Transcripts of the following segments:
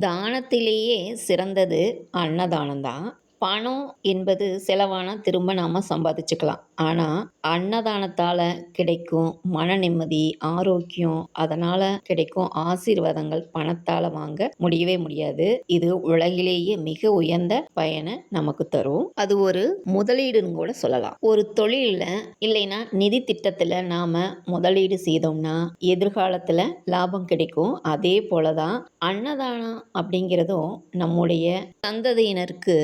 தானத்திலேயே சிறந்தது அன்னதானம் தான் பணம் என்பது செலவான திரும்ப நாம் சம்பாதிச்சுக்கலாம். ஆனால் அன்னதானத்தால் கிடைக்கும் மன நிம்மதி ஆரோக்கியம் அதனால் கிடைக்கும் ஆசீர்வாதங்கள் பணத்தால் வாங்க முடியவே முடியாது. இது உலகிலேயே மிக உயர்ந்த பயனை நமக்கு தரும். அது ஒரு முதலீடுன்னு கூட சொல்லலாம். ஒரு தொழிலில் இல்லைன்னா நிதி திட்டத்தில் நாம் முதலீடு செய்தோம்னா எதிர்காலத்தில் லாபம் கிடைக்கும். அதே போல தான் அன்னதானம் அப்படிங்கிறதும் நம்முடைய சந்ததியினருக்கு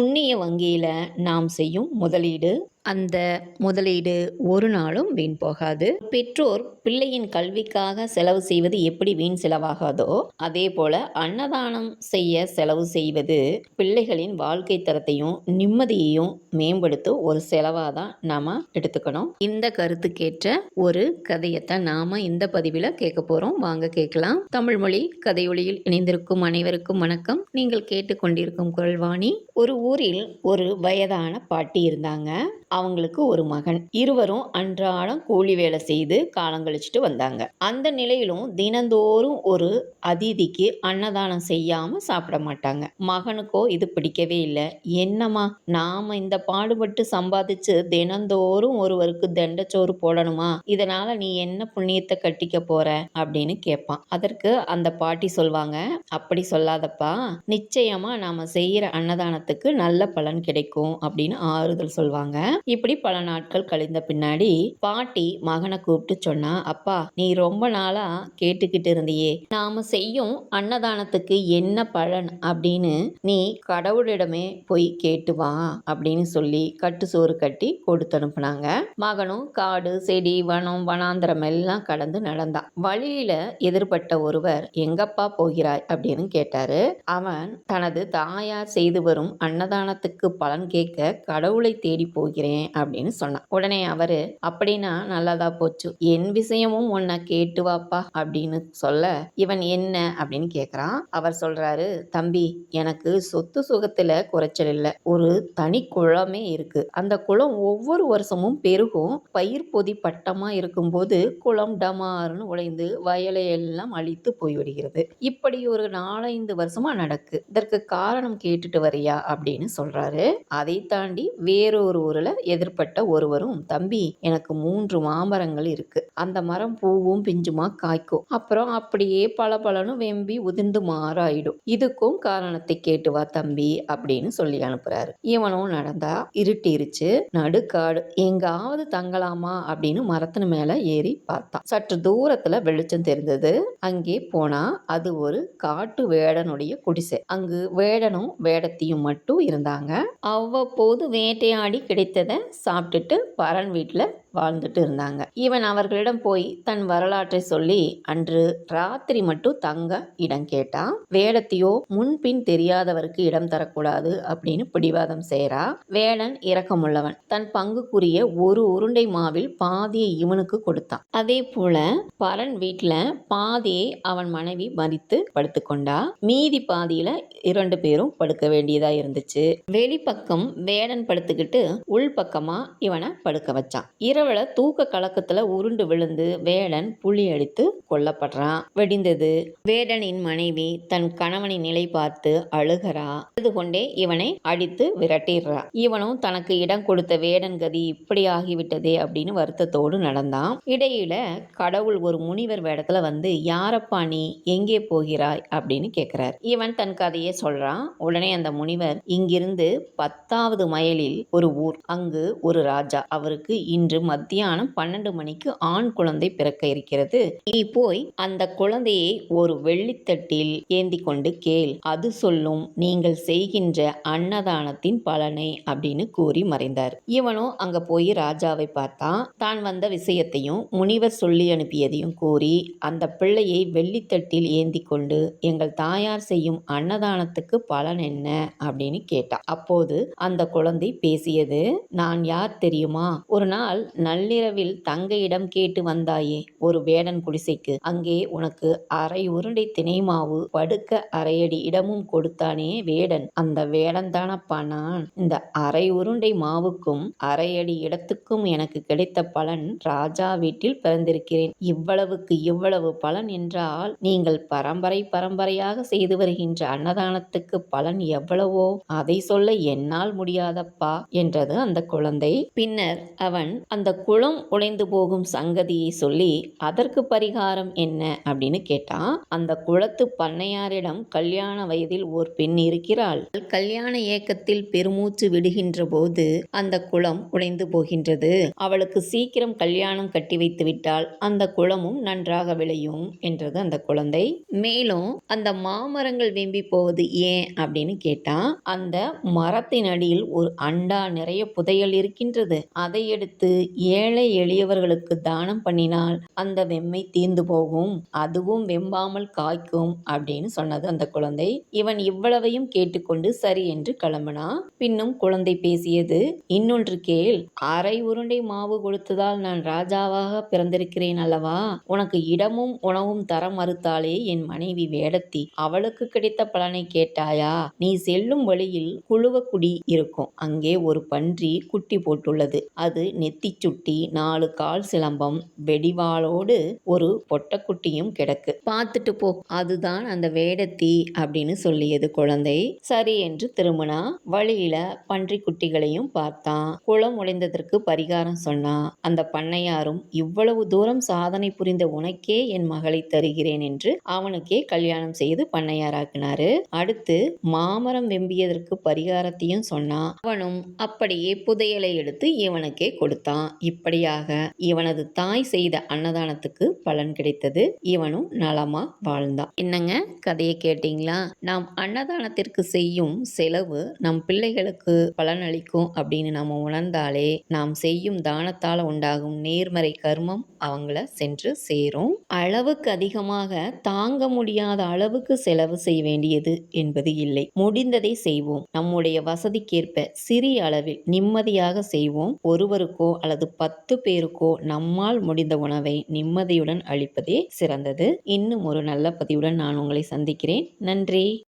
புண்ணிய வங்கியில் நாம் செய்யும் முதலீடு. அந்த முதலீடு ஒரு நாளும் வீண் போகாது. பெற்றோர் பிள்ளையின் கல்விக்காக செலவு செய்வது எப்படி வீண் செலவாகாதோ அதே போல அன்னதானம் செய்ய செலவு செய்வது பிள்ளைகளின் வாழ்க்கை தரத்தையும் நிம்மதியையும் மேம்படுத்தும் ஒரு செலவாக தான் நாம் எடுத்துக்கணும். இந்த கருத்துக்கேற்ற ஒரு கதையைத்தான் நாம் இந்த பதிவில் கேட்க போகிறோம் வாங்க கேட்கலாம். தமிழ் மொழி கதையொலியில் இணைந்திருக்கும் அனைவருக்கும் வணக்கம். நீங்கள் கேட்டுக்கொண்டிருக்கும் குரல்வாணி ஒரு ஊரில் ஒரு வயதான பாட்டி இருந்தாங்க. அவங்களுக்கு ஒரு மகன். இருவரும் அன்றாடம் கூலி வேலை செய்து காலங்கழிச்சிட்டு வந்தாங்க. அந்த நிலையிலும் தினந்தோறும் ஒரு அதிதிக்கு அன்னதானம் செய்யாம சாப்பிட மாட்டாங்க. மகனுக்கோ இது பிடிக்கவே இல்லை. என்னம்மா நாம இந்த பாடுபட்டு சம்பாதிச்சு தினந்தோறும் ஒருவருக்கு தண்டச்சோறு போடணுமா? இதனால நீ என்ன புண்ணியத்தை கட்டிக்க போற? அப்படின்னு கேட்பான். அதற்கு அந்த பாட்டி சொல்வாங்க அப்படி சொல்லாதப்பா. நிச்சயமா நாம செய்யற அன்னதானத்துக்கு நல்ல பலன் கிடைக்கும் அப்படின்னு ஆறுதல் சொல்வாங்க. இப்படி பல நாட்கள் கழிந்த பின்னாடி பாட்டி மகனை கூப்பிட்டு சொன்னா அப்பா நீ ரொம்ப நாளா கேட்டுக்கிட்டு இருந்தியே. நாம செய்யும் அன்னதானத்துக்கு என்ன பலன்? அப்படின்னு நீ கடவுளிடமே போய் கேட்டு வா அப்படின்னு சொல்லி கட்டு சோறு கட்டி கொடுத்து அனுப்புனாங்க. மகனும் காடு செடி வனம் வனாந்திரம் எல்லாம் கடந்து நடந்தான். வழியில எதிர்பட்ட ஒருவர் எங்கப்பா போகிறாய்? அப்படின்னு கேட்டாரு. அவன் தனது தாயார் செய்து வரும் அன்னதானத்துக்கு பலன் கேட்க கடவுளை தேடி போகிறேன் அப்படின்னு சொன்னான். உடனே அவரு அப்படின்னா நல்லதா போச்சு. என் விஷயமும் உன்னை கேட்டு வாப்பா அப்படின்னு சொல்ல இவன் என்ன? அப்படின்னு கேக்குறான். அவர் சொல்றாரு தம்பி எனக்கு சொத்து சுகத்துல குறைச்சல் இல்லை. ஒரு தனி குளமே இருக்கு. அந்த குளம் ஒவ்வொரு வருஷமும் பெருகும். பயிர் பொதி பட்டமா இருக்கும்போது குளம் டமார்னு உடைந்து வயலை எல்லாம் அழித்து போய்விடுகிறது இப்படி ஒரு நாலஞ்சு வருஷமா நடக்கு. இதற்கு காரணம் கேட்டுட்டு வரியா? அப்படின்னு சொல்றாரு. அதை தாண்டி வேறொரு ஊர்ல எதிர்பட்ட ஒருவரும் தம்பி எனக்கு மூன்று மாமரங்கள் இருக்கு. அந்த மரம் பூவும் பிஞ்சுமா? காய்க்கும் அப்புறம் அப்படியே பல பலனும் வெம்பி உதிர்ந்து மாறாயிடும். இதுக்கும் காரணத்தை கேட்டு வா தம்பி அப்படின்னு சொல்லி அனுப்புறாரு. இவனும் நடந்தா இருட்டிருச்சு. நடுக்காடு எங்காவது தங்கலாமா? அப்படின்னு மரத்தின் மேல ஏறி பார்த்தான். சற்று தூரத்துல வெளிச்சம் தெரிந்தது. அங்கே போனா அது ஒரு காட்டு வேடனுடைய குடிசை. அங்கு வேடனும் வேடத்தையும் மட்டும் இருந்தாங்க. அவ்வப்போது வேட்டையாடி கிடைத்தது சாப்பிட்டுட்டு பரன் வீட்டில் வாழ்ந்துட்டு இருந்தாங்க. இவன் அவர்களிடம் போய் தன் வரலாற்றை சொல்லி அன்று ராத்திரி மட்டும் தங்க இடம் கேட்டான். வேடத்தையோ முன்பின் தெரியாதவருக்கு இடம் தரக்கூடாது அப்படின்னு பிடிவாதம் செய்யறா வேடன் இரக்கமுள்ளவன். தன் பங்குக்குரிய ஒரு உருண்டை மாவில் பாதியை இவனுக்கு கொடுத்தான். அதே போல பரன் வீட்டில் பாதியை அவன் மனைவி மதித்து படுத்துக்கொண்டா மீதி பாதியில இரண்டு பேரும் படுக்க வேண்டியதா இருந்துச்சு. வெளிப்பக்கம் வேடன் படுத்துக்கிட்டு உள் பக்கமாக இவனை படுக்க வச்சான். இரவுல தூக்க கலக்கத்துல உருண்டு விழுந்து வேடன் புலி அடித்து கொல்லப்படுறான். வெடிந்தது. வேடனின் மனைவி தன் கணவனின் நிலை பார்த்து அழுகிறா. அழுது கொண்டே இவனை அடித்து விரட்டிடுறா. இவனும் தனக்கு இடம் கொடுத்த வேடன் கதி இப்படி ஆகிவிட்டதே அப்படின்னு வருத்தத்தோடு நடந்தான். இடையில கடவுள் ஒரு முனிவர் வேடத்துல வந்து யாரப்பா நீ? எங்கே போகிறாய்? அப்படின்னு கேட்கிறார் இவன் தன் கதையை சொல்றான். உடனே அந்த முனிவர் இங்கிருந்து பத்தாவது மைலில் ஒரு ஊர் அங்கு அங்கு ஒரு ராஜா. அவருக்கு இன்று மத்தியானம் பன்னெண்டு மணிக்கு ஆண் குழந்தை பிறக்க இருக்கிறது. நீ போய் அந்த குழந்தையை ஒரு வெள்ளித்தட்டில் ஏந்தி கொண்டு கேள். அது சொல்லும் நீங்கள் செய்கின்ற அன்னதானத்தின் பலனை அப்படின்னு கூறி மறைந்தார். இவனும் அங்க போய் ராஜாவை பார்த்தான் தான் வந்த விஷயத்தையும் முனிவர் சொல்லி அனுப்பியதையும் கூறி அந்த பிள்ளையை வெள்ளித்தட்டில் ஏந்தி கொண்டு எங்கள் தாயார் செய்யும் அன்னதானத்துக்கு பலன் என்ன? அப்படின்னு கேட்டான் அப்போது அந்த குழந்தை பேசியது நான் யார் தெரியுமா? ஒரு நாள் நள்ளிரவில் தங்கையிடம் கேட்டு வந்தாயே ஒரு வேடன் குடிசைக்கு. அங்கே உனக்கு அரை உருண்டை திணைமாவு படுக்க அரையடி இடமும் கொடுத்தானே வேடன். அந்த வேடன் தானப்பா நான். இந்த அரை உருண்டை மாவுக்கும் அரையடி இடத்துக்கும் எனக்கு கிடைத்த பலன் ராஜா வீட்டில் பிறந்திருக்கிறேன். இவ்வளவுக்கு இவ்வளவு பலன் என்றால் நீங்கள் பரம்பரை பரம்பரையாக செய்து வருகின்ற அன்னதானத்துக்கு பலன் எவ்வளவோ? அதை சொல்ல என்னால் முடியாதப்பா என்றது அந்த குழந்தை. பின்னர் அவன் அந்த குளம் உடைந்து போகும் சங்கதியை சொல்லி அதற்கு பரிகாரம் என்ன? அப்படின்னு கேட்டான். அந்த குளத்து பண்ணையாரிடம் கல்யாண வயதில் ஓர் பெண் இருக்கிறாள். கல்யாண ஏக்கத்தில் பெருமூச்சு விடுகின்ற போது அந்த குளம் உடைந்து போகின்றது. அவளுக்கு சீக்கிரம் கல்யாணம் கட்டி வைத்து விட்டால் அந்த குளமும் நன்றாக விளையும் என்றது அந்த குழந்தை. மேலும் அந்த மாமரங்கள் வெம்பி போவது ஏன்? அப்படின்னு கேட்டான். அந்த மரத்தின் அடியில் ஒரு அண்டா நிறைய புதை புதையல் இருக்கின்றது. அதை எடுத்து ஏழை எளியவர்களுக்கு தானம் பண்ணினால் அந்த வெம்மை தீர்ந்து போகும். அதுவும் வெம்பாமல் காய்க்கும் அப்படின்னு சொன்னது அந்த குழந்தை. இவன் இவ்வளவையும் கேட்டுக்கொண்டு சரி என்று கிளம்பினா. பின்னும் குழந்தை பேசியது இன்னொன்று கேள். அரை உருண்டை மாவு கொடுத்ததால் நான் ராஜாவாக பிறந்திருக்கிறேன் அல்லவா? உனக்கு இடமும் உணவும் தர மறுத்தாலே என் மனைவி வேடத்தி. அவளுக்கு கிடைத்த பலனை கேட்டாயா? நீ செல்லும் வழியில் குழுவக்குடி இருக்கும். அங்கே ஒரு பன்றி குட்டி போட்டுள்ளது. அது நெத்தி சுட்டி நாலு கால் சிலம்பம் வெடிவாளோடு ஒரு பொட்டக்குட்டியும் கிடக்கு. பார்த்துட்டு போ அதுதான் அந்த வேடத்தி அப்படின்னு சொல்லியது குழந்தை. சரி என்று திரும்பினா வழியில பன்றி குட்டிகளையும் பார்த்தான். குளம் உடைந்ததற்கு பரிகாரம் சொன்னான் அந்த பண்ணையாரும் இவ்வளவு தூரம் சாதனை புரிந்த உனக்கே என் மகளை தருகிறேன் என்று அவனுக்கே கல்யாணம் செய்து பண்ணையாராக்கினாரு. அடுத்து மாமரம் வெம்பியதற்கு பரிகாரத்தையும் சொன்னான் அவனும் அப்படியே புதையலை எடுத்து இவனுக்கே கொடுத்தான். இப்படியாக இவனது தாய் செய்த அன்னதானத்துக்கு பலன் கிடைத்தது. இவனும் நலமா வாழ்ந்தான். என்னங்க? கதையை கேட்டீங்களா? நாம் அன்னதானத்திற்கு செய்யும் செலவு நம் பிள்ளைகளுக்கு பலன் அளிக்கும் அப்படின்னு நம்ம உணர்ந்தாலே நாம் செய்யும் தானத்தால் உண்டாகும் நேர்மறை கர்மம் அவங்கள சென்று சேரும். அளவுக்கு அதிகமாக தாங்க முடியாத அளவுக்கு செலவு செய்ய வேண்டியது என்பது இல்லை. முடிந்ததை செய்வோம். நம்முடைய வசதிக்கேற்ப சிறிய அளவில் நிம்மதி நிம்மதியாக செய்வோம். ஒருவருக்கோ அல்லது பத்து பேருக்கோ நம்மால் முடிந்த உணவை நிம்மதியுடன் அளிப்பதே சிறந்தது. இன்னும் ஒரு நல்ல பதிவுடன் நான் உங்களை சந்திக்கிறேன். நன்றி.